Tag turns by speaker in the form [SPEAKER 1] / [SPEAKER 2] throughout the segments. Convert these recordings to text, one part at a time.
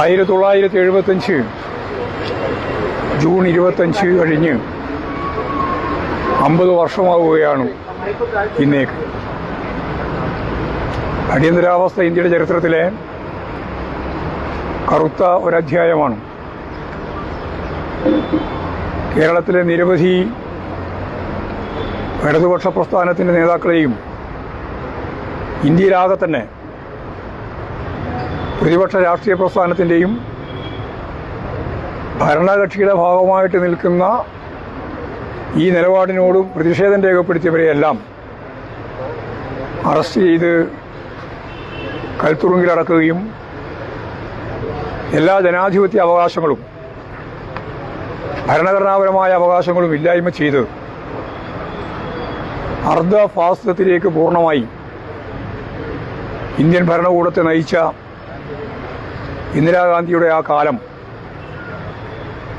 [SPEAKER 1] ആയിരത്തി തൊള്ളായിരത്തി എഴുപത്തഞ്ച് ജൂൺ ഇരുപത്തഞ്ച് കഴിഞ്ഞ് അമ്പത് വർഷമാവുകയാണ് ഇന്നേക്ക്. അടിയന്തരാവസ്ഥ ഇന്ത്യയുടെ ചരിത്രത്തിലെ കറുത്ത ഒരധ്യായമാണ്. കേരളത്തിലെ നിരവധി ഇടതുപക്ഷ പ്രസ്ഥാനത്തിന്റെ നേതാക്കളെയും ഇന്ത്യയിലാകെ തന്നെ പ്രതിപക്ഷ രാഷ്ട്രീയ പ്രസ്ഥാനത്തിന്റെയും ഭരണകക്ഷിയുടെ ഭാഗമായിട്ട് നിൽക്കുന്ന ഈ നിലപാടിനോടും പ്രതിഷേധം രേഖപ്പെടുത്തിയവരെയെല്ലാം അറസ്റ്റ് ചെയ്ത് കൽത്തുറുങ്കിലടക്കുകയും എല്ലാ ജനാധിപത്യ അവകാശങ്ങളും ഭരണഘടനാപരമായ അവകാശങ്ങളും ഇല്ലായ്മ ചെയ്ത് അർദ്ധ ഫാസിസത്തിലേക്ക് പൂർണമായി ഇന്ത്യൻ ഭരണകൂടത്തെ നയിച്ച ഇന്ദിരാഗാന്ധിയുടെ ആ കാലം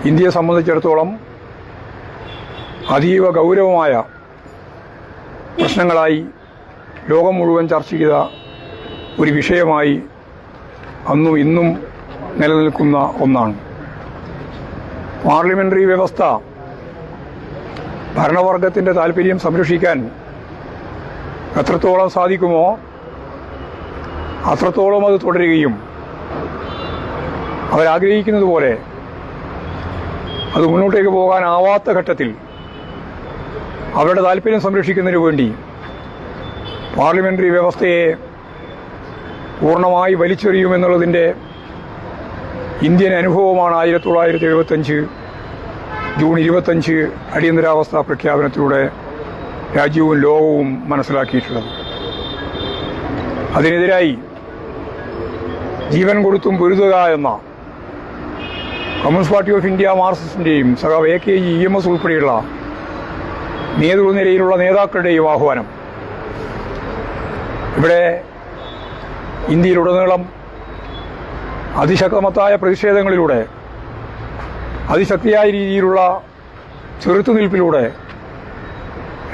[SPEAKER 1] ഇന്ത്യയെ സംബന്ധിച്ചിടത്തോളം അതീവ ഗൗരവമായ പ്രശ്നങ്ങളായി ലോകം മുഴുവൻ ചർച്ച ചെയ്ത ഒരു വിഷയമായി അന്നും ഇന്നും നിലനിൽക്കുന്ന ഒന്നാണ്. പാർലമെന്ററി വ്യവസ്ഥ ഭരണവർഗത്തിന്റെ താല്പര്യം സംരക്ഷിക്കാൻ എത്രത്തോളം സാധിക്കുമോ അത്രത്തോളം അത് തുടരുകയും അവരാഗ്രഹിക്കുന്നത് പോലെ അത് മുന്നോട്ടേക്ക് പോകാനാവാത്ത ഘട്ടത്തിൽ അവരുടെ താല്പര്യം സംരക്ഷിക്കുന്നതിന് വേണ്ടി പാർലമെന്ററി വ്യവസ്ഥയെ പൂർണമായി വലിച്ചെറിയുമെന്നുള്ളതിന്റെ ഇന്ത്യൻ അനുഭവമാണ് ആയിരത്തി തൊള്ളായിരത്തി എഴുപത്തഞ്ച് ജൂൺ ഇരുപത്തഞ്ച് അടിയന്തരാവസ്ഥ പ്രഖ്യാപനത്തിലൂടെ രാജ്യവും ലോകവും മനസ്സിലാക്കിയിട്ടുള്ളത്. അതിനെതിരായി ജീവൻ കൊടുത്തും പൊരുതുക എന്ന കമ്മ്യൂണിസ്റ്റ് പാർട്ടി ഓഫ് ഇന്ത്യ മാർക്സിസ്റ്റിന്റെയും സഖാവ് A K G E M S ഉൾപ്പെടെയുള്ള നേതൃനിരയിലുള്ള നേതാക്കളുടെയും ആഹ്വാനം. ഇവിടെ ഇന്ത്യയിലുടനീളം അതിശക്തമത്തായ പ്രതിഷേധങ്ങളിലൂടെ അതിശക്തിയായ രീതിയിലുള്ള ചെറുത്തുനിൽപ്പിലൂടെ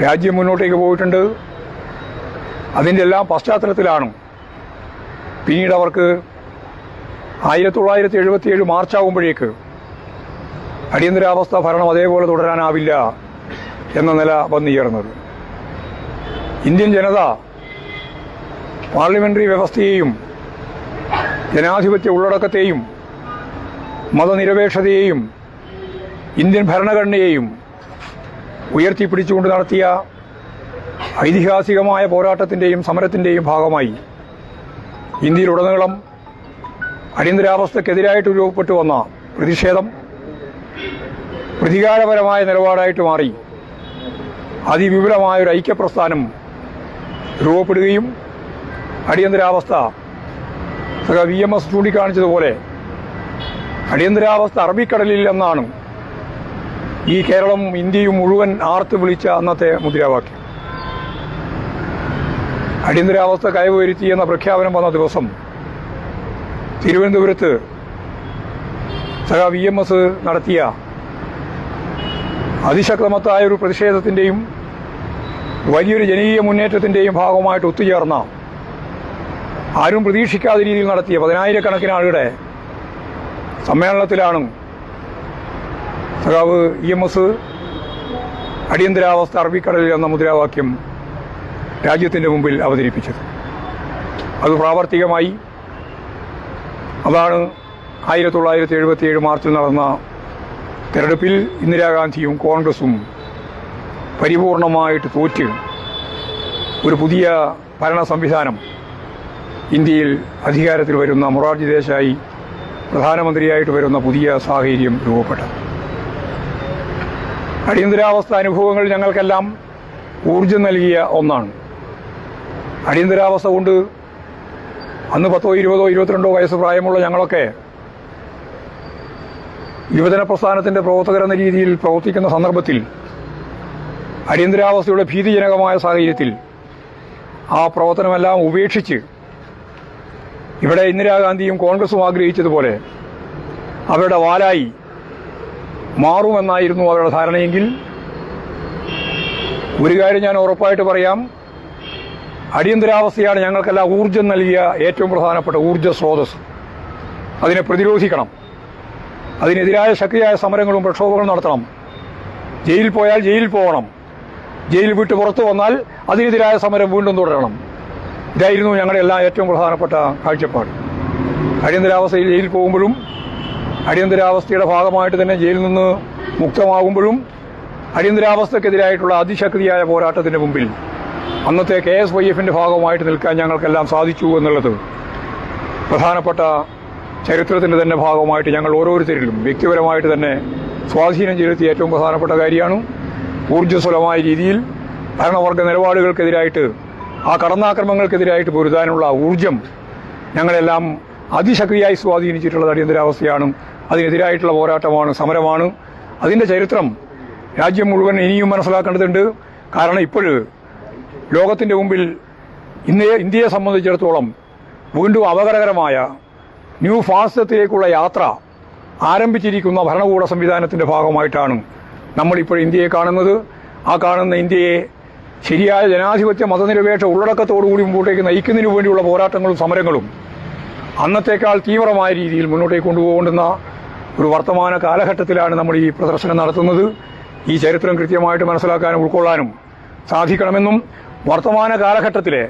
[SPEAKER 1] രാജ്യം മുന്നോട്ടേക്ക് പോയിട്ടുണ്ട്. അതിന്റെ എല്ലാം പശ്ചാത്തലത്തിലാണ് പിന്നീട് അവർക്ക് ആയിരത്തി തൊള്ളായിരത്തി എഴുപത്തിയേഴ് മാർച്ച് ആകുമ്പോഴേക്ക് അടിയന്തരാവസ്ഥ ഭരണം അതേപോലെ തുടരാനാവില്ല എന്ന നില വന്നു ചേർന്നത്. ഇന്ത്യൻ ജനത പാർലമെന്ററി വ്യവസ്ഥയെയും ജനാധിപത്യ ഉള്ളടക്കത്തെയും മതനിരപേക്ഷതയെയും ഇന്ത്യൻ ഭരണഘടനയെയും ഉയർത്തിപ്പിടിച്ചുകൊണ്ട് നടത്തിയ ഐതിഹാസികമായ പോരാട്ടത്തിന്റെയും സമരത്തിന്റെയും ഭാഗമായി ഇന്ത്യയിലുടനീളം അടിയന്തരാവസ്ഥക്കെതിരായിട്ട് രൂപപ്പെട്ടു വന്ന പ്രതിഷേധം പ്രതികാരപരമായ നിലപാടായിട്ട് മാറി. അതിവിപുലമായ ഒരു ഐക്യപ്രസ്ഥാനം രൂപപ്പെടുകയും അടിയന്തരാവസ്ഥ വി എം എസ് ചൂണ്ടിക്കാണിച്ചതുപോലെ അടിയന്തരാവസ്ഥ അറബിക്കടലിൽ എന്നാണ് ഈ കേരളം ഇന്ത്യയും മുഴുവൻ ആർത്ത് വിളിച്ച അന്നത്തെ മുദ്രാവാക്യം. അടിയന്തരാവസ്ഥ കയവ് എന്ന പ്രഖ്യാപനം വന്ന ദിവസം തിരുവനന്തപുരത്ത് സഹ വി എം എസ് നടത്തിയ അതിശക്തമത്തായ ഒരു പ്രതിഷേധത്തിന്റെയും വലിയൊരു ജനകീയ മുന്നേറ്റത്തിന്റെയും ഭാഗമായിട്ട് ഒത്തുചേർന്ന ആരും പ്രതീക്ഷിക്കാത്ത രീതിയിൽ നടത്തിയ പതിനായിരക്കണക്കിന് ആളുകളുടെ സമ്മേളനത്തിലാണ് സഖാവ് ഇ എം എസ് അടിയന്തരാവസ്ഥ അറബിക്കടലിൽ എന്ന മുദ്രാവാക്യം രാജ്യത്തിന്റെ മുമ്പിൽ അവതരിപ്പിച്ചത്. അത് പ്രാവർത്തികമായി അതാണ് ആയിരത്തി തൊള്ളായിരത്തി എഴുപത്തിയേഴ് മാർച്ചിൽ നടന്ന തെരഞ്ഞെടുപ്പിൽ ഇന്ദിരാഗാന്ധിയും കോൺഗ്രസും പരിപൂർണമായിട്ട് തോറ്റ് ഒരു പുതിയ ഭരണ സംവിധാനം ഇന്ത്യയിൽ അധികാരത്തിൽ വരുന്ന മൊറാർജി ദേശായി പ്രധാനമന്ത്രിയായിട്ട് വരുന്ന പുതിയ സാഹചര്യം രൂപപ്പെട്ടത്. അടിയന്തരാവസ്ഥ അനുഭവങ്ങൾ ഞങ്ങൾക്കെല്ലാം ഊർജം നൽകിയ ഒന്നാണ്. അടിയന്തരാവസ്ഥ കൊണ്ട് അന്ന് പത്തോ ഇരുപതോ ഇരുപത്തിരണ്ടോ വയസ്സ് പ്രായമുള്ള ഞങ്ങളൊക്കെ യുവജന പ്രസ്ഥാനത്തിന്റെ പ്രവർത്തകർ എന്ന രീതിയിൽ പ്രവർത്തിക്കുന്ന സന്ദർഭത്തിൽ അടിയന്തരാവസ്ഥയുടെ ഭീതിജനകമായ സാഹചര്യത്തിൽ ആ പ്രവർത്തനമെല്ലാം ഉപേക്ഷിച്ച് ഇവിടെ ഇന്ദിരാഗാന്ധിയും കോൺഗ്രസും ആഗ്രഹിച്ചതുപോലെ അവരുടെ വാലായി മാറുമെന്നായിരുന്നു അവരുടെ ധാരണയെങ്കിൽ ഒരു കാര്യം ഞാൻ ഉറപ്പായിട്ട് പറയാം. അടിയന്തരാവസ്ഥയാണ് ഞങ്ങൾക്കെല്ലാം ഊർജം നൽകിയ ഏറ്റവും പ്രധാനപ്പെട്ട ഊർജ സ്രോതസ് അതിനെ പ്രതിരോധിക്കണം. അതിനെതിരായ ശക്തിയായ സമരങ്ങളും പ്രക്ഷോഭങ്ങളും നടത്തണം. ജയിലിൽ പോയാൽ ജയിലിൽ പോകണം. ജയിൽ വിട്ട് പുറത്തു വന്നാൽ അതിനെതിരായ സമരം വീണ്ടും തുടരണം. ഇതായിരുന്നു ഞങ്ങളുടെ എല്ലാം ഏറ്റവും പ്രധാനപ്പെട്ട കാഴ്ചപ്പാട്. അടിയന്തരാവസ്ഥയിൽ ജയിലിൽ പോകുമ്പോഴും അടിയന്തരാവസ്ഥയുടെ ഭാഗമായിട്ട് തന്നെ ജയിലിൽ നിന്ന് മുക്തമാകുമ്പോഴും അടിയന്തരാവസ്ഥക്കെതിരായിട്ടുള്ള അതിശക്തിയായ പോരാട്ടത്തിന്റെ മുമ്പിൽ അന്നത്തെ കെ എസ് വൈ എഫിന്റെ ഭാഗമായിട്ട് നിൽക്കാൻ ഞങ്ങൾക്കെല്ലാം സാധിച്ചു എന്നുള്ളത് പ്രധാനപ്പെട്ട ചരിത്രത്തിന്റെ തന്നെ ഭാഗമായിട്ട് ഞങ്ങൾ ഓരോരുത്തരിലും വ്യക്തിപരമായിട്ട് തന്നെ സ്വാധീനം ചെലുത്തിയ ഏറ്റവും പ്രധാനപ്പെട്ട കാര്യമാണ് ഊർജസ്വലമായ രീതിയിൽ ഭരണവർഗ നിലപാടുകൾക്കെതിരായിട്ട് ആ കടന്നാക്രമങ്ങൾക്കെതിരായിട്ട് പൊരുതാനുള്ള ഊർജം ഞങ്ങളെല്ലാം അതിശക്തിയായി സ്വാധീനിച്ചിട്ടുള്ളത് അടിയന്തരാവസ്ഥയാണ്. അതിനെതിരായിട്ടുള്ള പോരാട്ടമാണ് സമരമാണ്. അതിന്റെ ചരിത്രം രാജ്യം മുഴുവൻ ഇനിയും മനസ്സിലാക്കേണ്ടതുണ്ട്. കാരണം ഇപ്പോഴ് ലോകത്തിന്റെ മുമ്പിൽ ഇന്നേ ഇന്ത്യയെ സംബന്ധിച്ചിടത്തോളം വീണ്ടും അപകടകരമായ ന്യൂ ഫാസിസത്തിലേക്കുള്ള യാത്ര ആരംഭിച്ചിരിക്കുന്ന ഭരണകൂട സംവിധാനത്തിന്റെ ഭാഗമായിട്ടാണ് നമ്മളിപ്പോൾ ഇന്ത്യയെ കാണുന്നത്. ആ കാണുന്ന ഇന്ത്യയെ ശരിയായ ജനാധിപത്യ മതനിരപേക്ഷ ഉള്ളടക്കത്തോടുകൂടി മുമ്പോട്ടേക്ക് നയിക്കുന്നതിന് വേണ്ടിയുള്ള പോരാട്ടങ്ങളും സമരങ്ങളും അന്നത്തേക്കാൾ തീവ്രമായ രീതിയിൽ മുന്നോട്ടേക്ക് കൊണ്ടുപോകേണ്ടുന്ന ഒരു വർത്തമാന കാലഘട്ടത്തിലാണ് നമ്മൾ ഈ പ്രദർശനം നടത്തുന്നത്. ഈ ചരിത്രം കൃത്യമായിട്ട് മനസ്സിലാക്കാനും ഉൾക്കൊള്ളാനും സാധിക്കണമെന്നും വർത്തമാന കാലഘട്ടത്തിലെ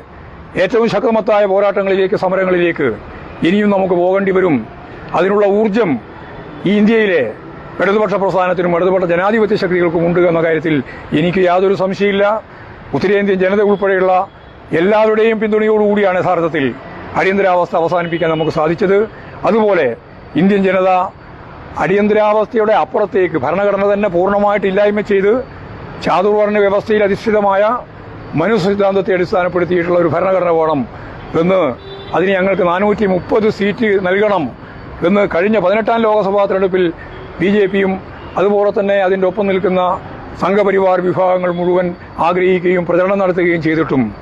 [SPEAKER 1] ഏറ്റവും ശക്തമത്തായ പോരാട്ടങ്ങളിലേക്ക് സമരങ്ങളിലേക്ക് ഇനിയും നമുക്ക് പോകേണ്ടി വരും. അതിനുള്ള ഊർജം ഈ ഇന്ത്യയിലെ ഇടതുപക്ഷ പ്രസ്ഥാനത്തിനും ഇടതുപക്ഷ ജനാധിപത്യ ശക്തികൾക്കും ഉണ്ട് എന്ന കാര്യത്തിൽ എനിക്ക് യാതൊരു സംശയമില്ല ഉത്തരേന്ത്യൻ ജനത ഉൾപ്പെടെയുള്ള എല്ലാവരുടെയും പിന്തുണയോടുകൂടിയാണ് യഥാർത്ഥത്തിൽ അടിയന്തരാവസ്ഥ അവസാനിപ്പിക്കാൻ നമുക്ക് സാധിച്ചത്. അതുപോലെ ഇന്ത്യൻ ജനത അടിയന്തരാവസ്ഥയുടെ അപ്പുറത്തേക്ക് ഭരണഘടന തന്നെ പൂർണമായിട്ട് ഇല്ലായ്മ ചെയ്ത് ചാതുർവർണ വ്യവസ്ഥയിൽ അധിഷ്ഠിതമായ മനുസിദ്ധാന്തത്തെ അടിസ്ഥാനപ്പെടുത്തിയിട്ടുള്ള ഒരു ഭരണഘടന വേണം എന്ന് അതിന് ഞങ്ങൾക്ക് നാനൂറ്റി മുപ്പത് സീറ്റ് നൽകണം എന്ന് കഴിഞ്ഞ പതിനെട്ടാം ലോക്സഭാ തെരഞ്ഞെടുപ്പിൽ ബി ജെ പിയും അതുപോലെ തന്നെ അതിന്റെ ഒപ്പം നിൽക്കുന്ന സംഘപരിവാർ വിഭാഗങ്ങൾ മുഴുവൻ ആഗ്രഹിക്കുകയും പ്രചരണം നടത്തുകയും ചെയ്തിട്ടും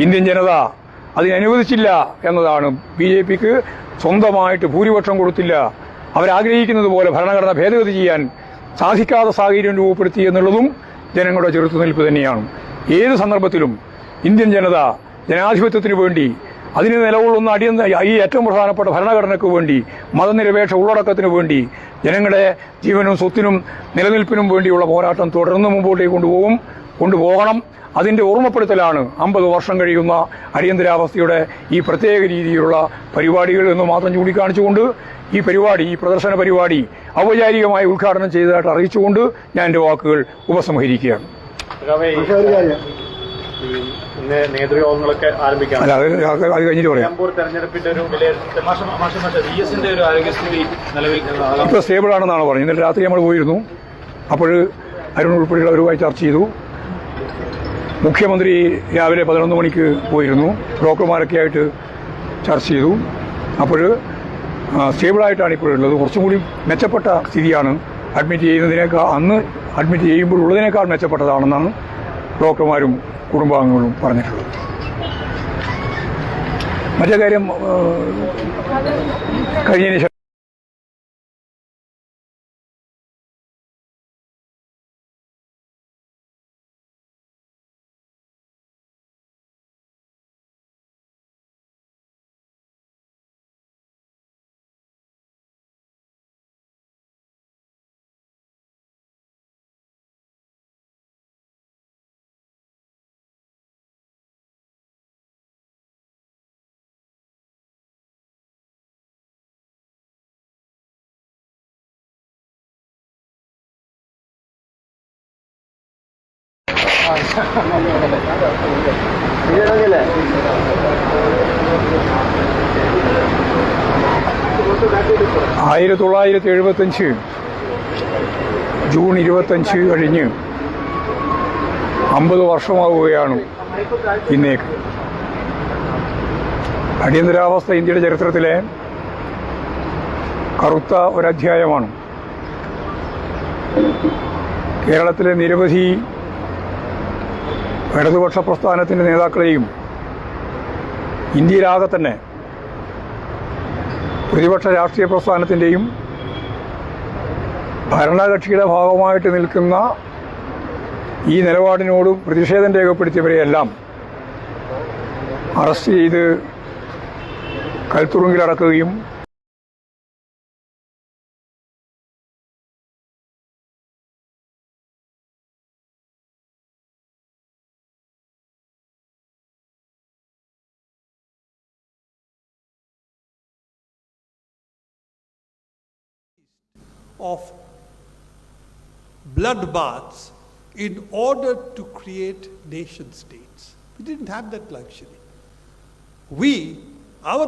[SPEAKER 1] ഇന്ത്യൻ ജനത അതിനനുവദിച്ചില്ല എന്നതാണ് ബി ജെ പിക്ക് സ്വന്തമായിട്ട് ഭൂരിപക്ഷം കൊടുത്തില്ല. അവരാഗ്രഹിക്കുന്നത് പോലെ ഭരണഘടന ഭേദഗതി ചെയ്യാൻ സാധിക്കാത്ത സാഹചര്യം രൂപപ്പെടുത്തി എന്നുള്ളതും ജനങ്ങളുടെ ചെറുത്തുനിൽപ്പ് തന്നെയാണ്. ഏത് സന്ദർഭത്തിലും ഇന്ത്യൻ ജനത ജനാധിപത്യത്തിന് വേണ്ടി അതിന് നിലകൊള്ളുന്ന അടിയന്ത ഈ ഏറ്റവും പ്രധാനപ്പെട്ട ഭരണഘടനയ്ക്ക് വേണ്ടി മതനിരപേക്ഷ ഉള്ളടക്കത്തിന് വേണ്ടി ജനങ്ങളുടെ ജീവനും സ്വത്തിനും നിലനിൽപ്പിനും വേണ്ടിയുള്ള പോരാട്ടം തുടർന്ന് മുമ്പോട്ടേക്ക് കൊണ്ടുപോകും കൊണ്ടുപോകണം. അതിന്റെ ഓർമ്മപ്പെടുത്തലാണ് അമ്പത് വർഷം കഴിയുന്ന അടിയന്തരാവസ്ഥയുടെ ഈ പ്രത്യേക രീതിയിലുള്ള പരിപാടികൾ എന്ന് മാത്രം ചൂണ്ടിക്കാണിച്ചുകൊണ്ട് ഈ പരിപാടി ഈ പ്രദർശന പരിപാടി ഔപചാരികമായി ഉദ്ഘാടനം ചെയ്തതായിട്ട് അറിയിച്ചുകൊണ്ട് ഞാൻ എന്റെ വാക്കുകൾ ഉപസംഹരിക്കുകയാണ്.
[SPEAKER 2] നേതൃയോഗങ്ങളൊക്കെ ആരംഭിക്കാം. നിലമ്പൂർ തെരഞ്ഞെടുപ്പിന്റെ ഒരു വിലയിരുത്തൽ
[SPEAKER 3] ഒരു ആരോഗ്യസ്ഥിതി നിലവിൽ ആകാം
[SPEAKER 1] സ്റ്റേബിൾ ആണെന്നാണ് പറഞ്ഞത്. ഇന്നലെ രാത്രി നമ്മൾ പോയിരുന്നു. അപ്പോൾ അരുൺ ഉൾപ്പെടെയുള്ളവരുമായി ചർച്ച ചെയ്തു. മുഖ്യമന്ത്രി രാവിലെ പതിനൊന്ന് മണിക്ക് പോയിരുന്നു. ഡോക്ടർമാരൊക്കെ ആയിട്ട് ചർച്ച ചെയ്തു. അപ്പോൾ സ്റ്റേബിളായിട്ടാണ് ഇപ്പോൾ ഉള്ളത് കുറച്ചും കൂടി മെച്ചപ്പെട്ട സ്ഥിതിയാണ്. അഡ്മിറ്റ് ചെയ്യുന്നതിനേക്കാൾ അന്ന് അഡ്മിറ്റ് ചെയ്യുമ്പോൾ ഉള്ളതിനേക്കാൾ മെച്ചപ്പെട്ടതാണെന്നാണ് ഡോക്ടർമാരും കുടുംബാംഗങ്ങളും പറഞ്ഞിട്ടുള്ളത്. മറ്റേ കാര്യം കഴിഞ്ഞതിന് ശേഷം ആയിരത്തി തൊള്ളായിരത്തി എഴുപത്തഞ്ച് ജൂൺ ഇരുപത്തഞ്ച് കഴിഞ്ഞ് അമ്പത് വർഷമാവുകയാണ് ഇന്നേക്ക്. അടിയന്തരാവസ്ഥ ഇന്ത്യയുടെ ചരിത്രത്തിലെ കറുത്ത ഒരധ്യായമാണ്. കേരളത്തിലെ നിരവധി ഇടതുപക്ഷ പ്രസ്ഥാനത്തിന്റെ നേതാക്കളെയും ഇന്ത്യയിലാകെ തന്നെ പ്രതിപക്ഷ രാഷ്ട്രീയ പ്രസ്ഥാനത്തിന്റെയും ഭരണകക്ഷിയുടെ ഭാഗമായിട്ട് നിൽക്കുന്ന ഈ നിലപാടിനോട് പ്രതിഷേധം രേഖപ്പെടുത്തിയവരെയെല്ലാം അറസ്റ്റ് ചെയ്ത് കൽത്തുറുങ്കിലടക്കുകയും
[SPEAKER 4] of bloodbaths in order to create nation states. We didn't have that luxury. We, our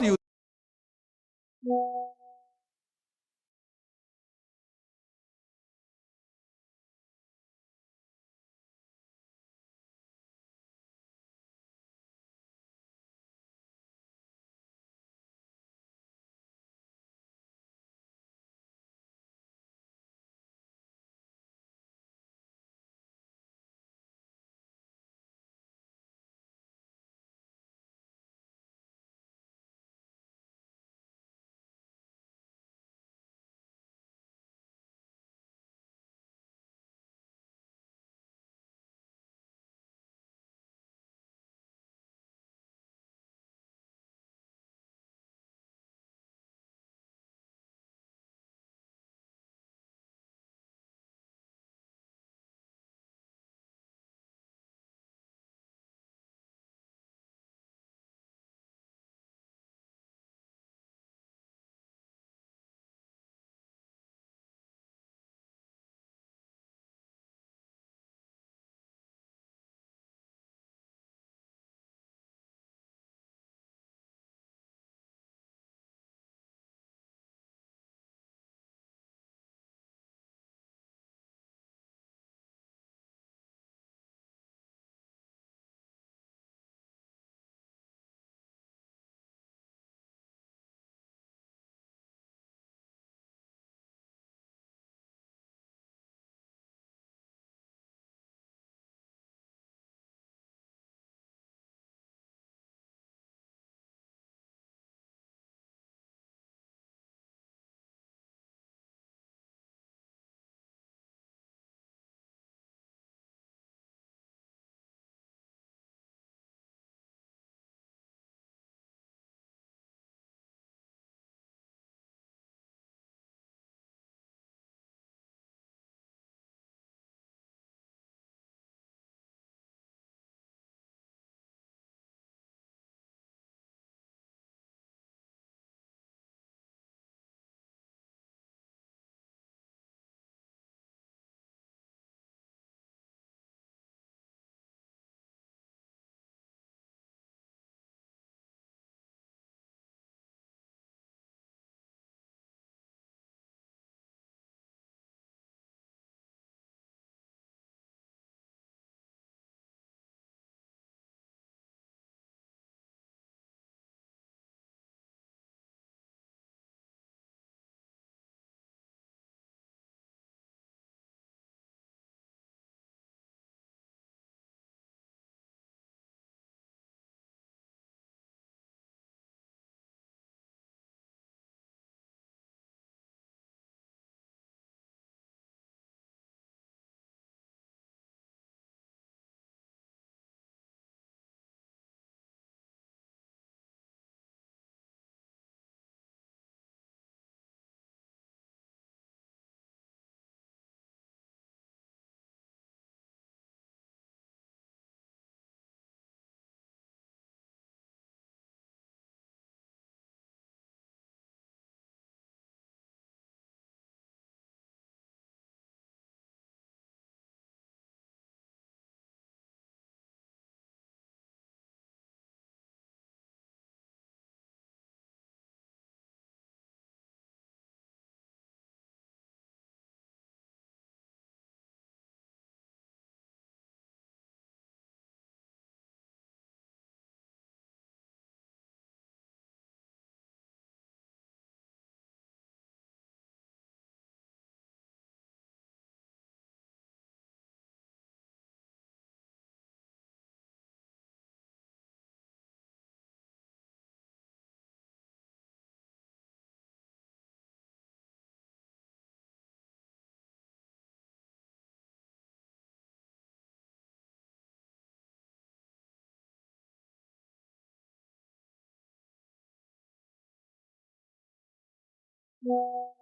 [SPEAKER 4] Yeah.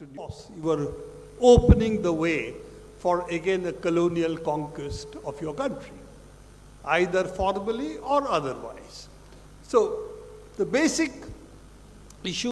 [SPEAKER 4] You were opening the way for again a colonial conquest of your country, either formally or otherwise. So, the basic issue